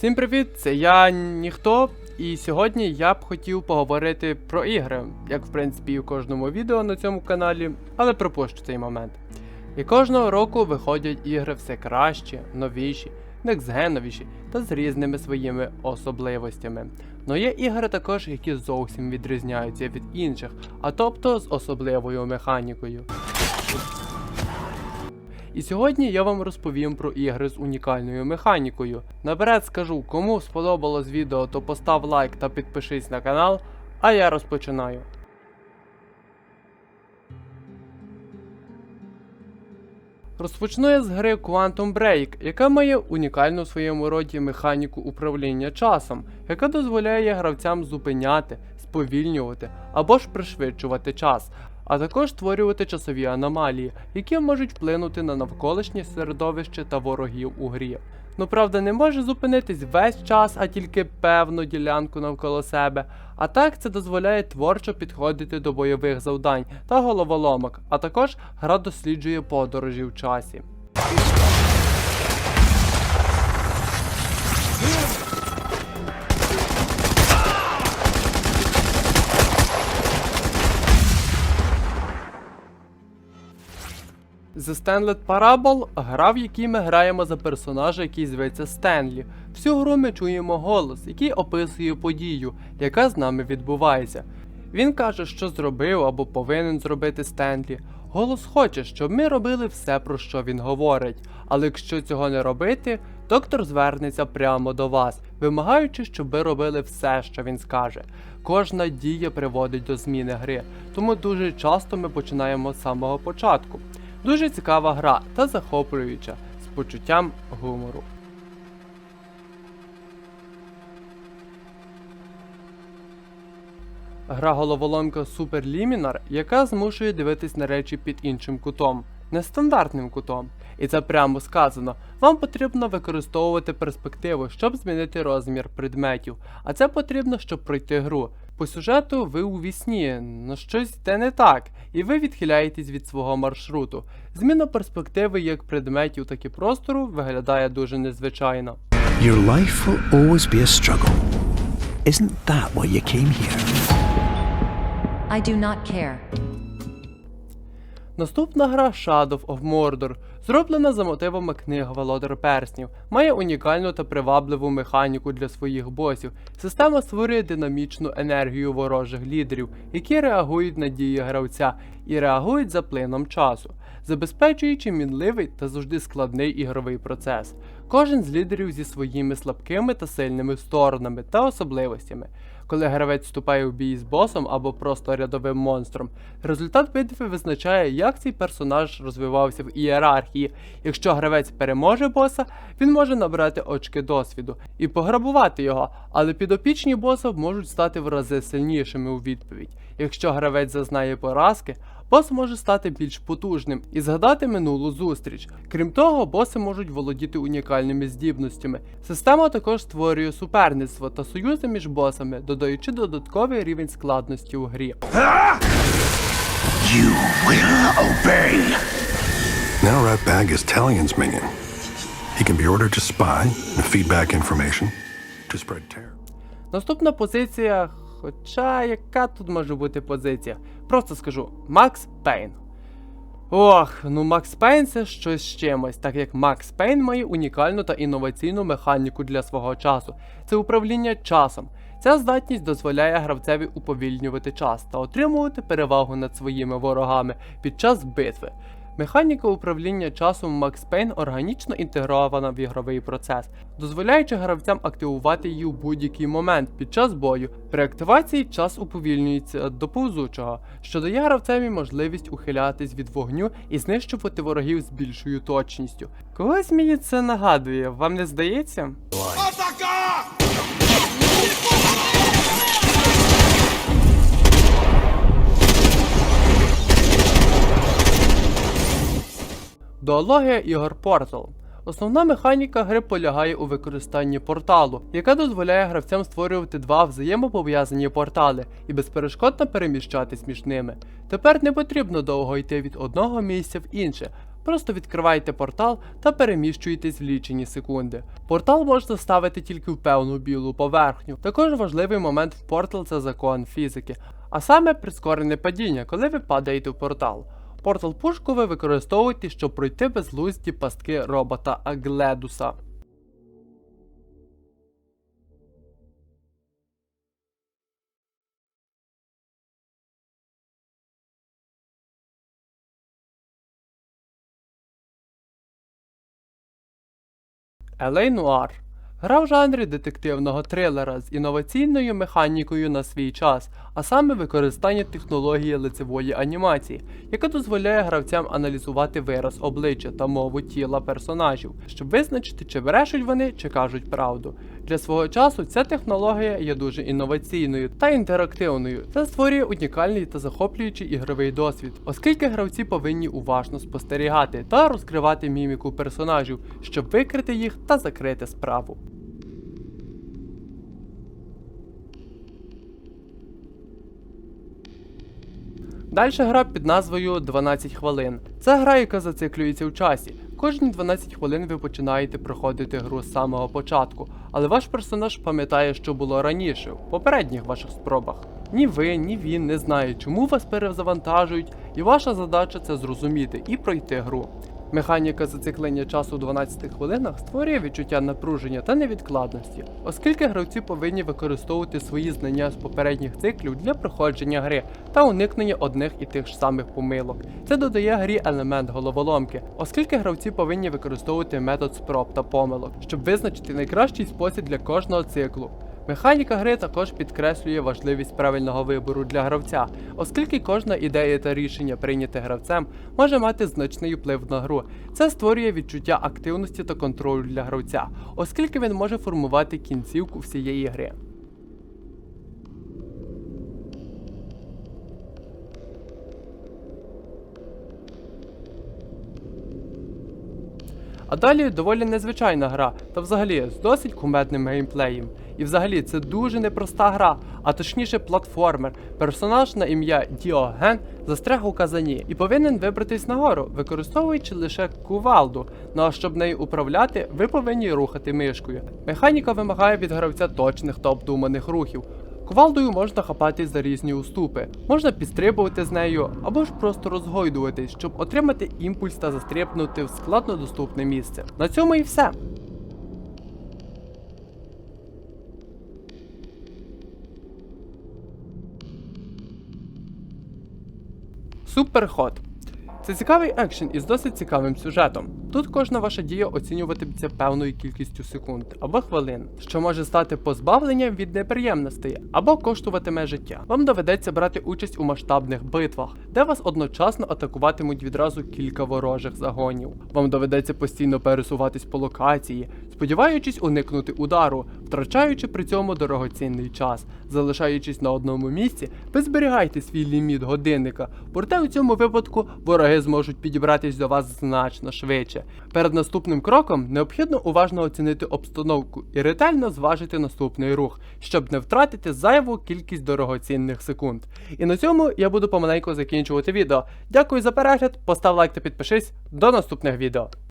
Всім привіт! Це я ніхто, і сьогодні я б хотів поговорити про ігри, як в принципі і у кожному відео на цьому каналі, але пропущу цей момент. І кожного року виходять ігри все кращі, новіші, некстгеновіші та з різними своїми особливостями. Но є ігри також, які зовсім відрізняються від інших, а тобто з особливою механікою. І сьогодні я вам розповім про ігри з унікальною механікою. Наперед скажу, кому сподобалось відео, то постав лайк та підпишись на канал, а я розпочинаю. Розпочну я з гри Quantum Break, яка має унікальну в своєму роді механіку управління часом, яка дозволяє гравцям зупиняти, сповільнювати або ж пришвидшувати час, а також створювати часові аномалії, які можуть вплинути на навколишнє середовище та ворогів у грі. Ну правда, не може зупинитись весь час, а тільки певну ділянку навколо себе. А так це дозволяє творчо підходити до бойових завдань та головоломок, а також гра досліджує подорожі в часі. The Stanley Parable – гра, в якій ми граємо за персонажа, який зветься Стенлі. Всю гру ми чуємо голос, який описує подію, яка з нами відбувається. Він каже, що зробив або повинен зробити Стенлі. Голос хоче, щоб ми робили все, про що він говорить. Але якщо цього не робити, доктор звернеться прямо до вас, вимагаючи, щоб ви робили все, що він скаже. Кожна дія приводить до зміни гри, тому дуже часто ми починаємо з самого початку. Дуже цікава гра та захоплююча з почуттям гумору. Гра головоломка Super Liminar, яка змушує дивитись на речі під іншим кутом, нестандартним кутом. І це прямо сказано. Вам потрібно використовувати перспективу, щоб змінити розмір предметів. А це потрібно, щоб пройти гру. По сюжету ви у вісні, но щось йде не так, і ви відхиляєтесь від свого маршруту. Зміна перспективи як предметів, так і простору виглядає дуже незвичайно. Your life will always be a struggle. Isn't that why you came here? I do not care. Наступна гра Shadow of Mordor, зроблена за мотивами книг Володар Перснів, має унікальну та привабливу механіку для своїх босів. Система створює динамічну енергію ворожих лідерів, які реагують на дії гравця і реагують за плином часу, забезпечуючи мінливий та завжди складний ігровий процес. Кожен з лідерів зі своїми слабкими та сильними сторонами та особливостями. Коли гравець вступає у бій з босом або просто рядовим монстром, результат битви визначає, як цей персонаж розвивався в ієрархії. Якщо гравець переможе боса, він може набрати очки досвіду і пограбувати його, але підопічні боса можуть стати в рази сильнішими у відповідь. Якщо гравець зазнає поразки, бос може стати більш потужним і згадати минулу зустріч. Крім того, боси можуть володіти унікальними здібностями. Система також створює суперництво та союзи між босами, додаючи додатковий рівень складності у грі. You will obey. Now Ratbag is Talion's minion. He can be ordered to spy and feed back information to spread terror. Наступна позиція. Хоча яка тут може бути позиція? Просто скажу Макс Пейн. Ох, ну Макс Пейн це щось з чимось, так як Макс Пейн має унікальну та інноваційну механіку для свого часу. Це управління часом. Ця здатність дозволяє гравцеві уповільнювати час та отримувати перевагу над своїми ворогами під час битви. Механіка управління часом Max Payne органічно інтегрована в ігровий процес, дозволяючи гравцям активувати її у будь-який момент під час бою. При активації час уповільнюється до повзучого, що дає гравцеві можливість ухилятись від вогню і знищувати ворогів з більшою точністю. Когось мені це нагадує, вам не здається? Дуологія ігор Portal. Основна механіка гри полягає у використанні порталу, яка дозволяє гравцям створювати два взаємопов'язані портали і безперешкодно переміщатись між ними. Тепер не потрібно довго йти від одного місця в інше. Просто відкриваєте портал та переміщуєтесь в лічені секунди. Портал можна ставити тільки в певну білу поверхню. Також важливий момент в портал це закон фізики, а саме прискорене падіння, коли ви падаєте в портал. Портал пушку ви використовуєте, щоб пройти безглузді пастки робота Агледуса. Елей Нуар. Гра в жанрі детективного трилера з інноваційною механікою на свій час, а саме використання технології лицевої анімації, яка дозволяє гравцям аналізувати вираз обличчя та мову тіла персонажів, щоб визначити, чи брешуть вони, чи кажуть правду. Для свого часу ця технологія є дуже інноваційною та інтерактивною. Це створює унікальний та захоплюючий ігровий досвід, оскільки гравці повинні уважно спостерігати та розкривати міміку персонажів, щоб викрити їх та закрити справу. Далі гра під назвою 12 хвилин. Це гра, яка зациклюється в часі. Кожні 12 хвилин ви починаєте проходити гру з самого початку, але ваш персонаж пам'ятає, що було раніше, в попередніх ваших спробах. Ні ви, ні він не знає, чому вас перезавантажують, і ваша задача це зрозуміти і пройти гру. Механіка зациклення часу у 12 хвилинах створює відчуття напруження та невідкладності, оскільки гравці повинні використовувати свої знання з попередніх циклів для проходження гри та уникнення одних і тих ж самих помилок. Це додає грі елемент головоломки, оскільки гравці повинні використовувати метод спроб та помилок, щоб визначити найкращий спосіб для кожного циклу. Механіка гри також підкреслює важливість правильного вибору для гравця, оскільки кожна ідея та рішення, прийняте гравцем, може мати значний вплив на гру. Це створює відчуття активності та контролю для гравця, оскільки він може формувати кінцівку всієї гри. А далі доволі незвичайна гра, та взагалі з досить кумедним геймплеєм. І взагалі це дуже непроста гра, а точніше платформер. Персонаж на ім'я Діоген застряг у казані і повинен вибратись нагору, використовуючи лише кувалду. Ну а щоб нею управляти, ви повинні рухати мишкою. Механіка вимагає від гравця точних та обдуманих рухів. Кувалдою можна хапати за різні уступи, можна підстрибувати з нею або ж просто розгойдуватись, щоб отримати імпульс та застрибнути в складнодоступне місце. На цьому і все. Суперход. Це цікавий екшен із досить цікавим сюжетом. Тут кожна ваша дія оцінюватиметься певною кількістю секунд або хвилин, що може стати позбавленням від неприємностей або коштуватиме життя. Вам доведеться брати участь у масштабних битвах, де вас одночасно атакуватимуть відразу кілька ворожих загонів. Вам доведеться постійно пересуватись по локації, сподіваючись уникнути удару, втрачаючи при цьому дорогоцінний час. Залишаючись на одному місці, ви зберігайте свій ліміт годинника, проте у цьому випадку вороги зможуть підібратись до вас значно швидше. Перед наступним кроком необхідно уважно оцінити обстановку і ретельно зважити наступний рух, щоб не втратити зайву кількість дорогоцінних секунд. І на цьому я буду помаленьку закінчувати відео. Дякую за перегляд, постав лайк та підпишись. До наступних відео.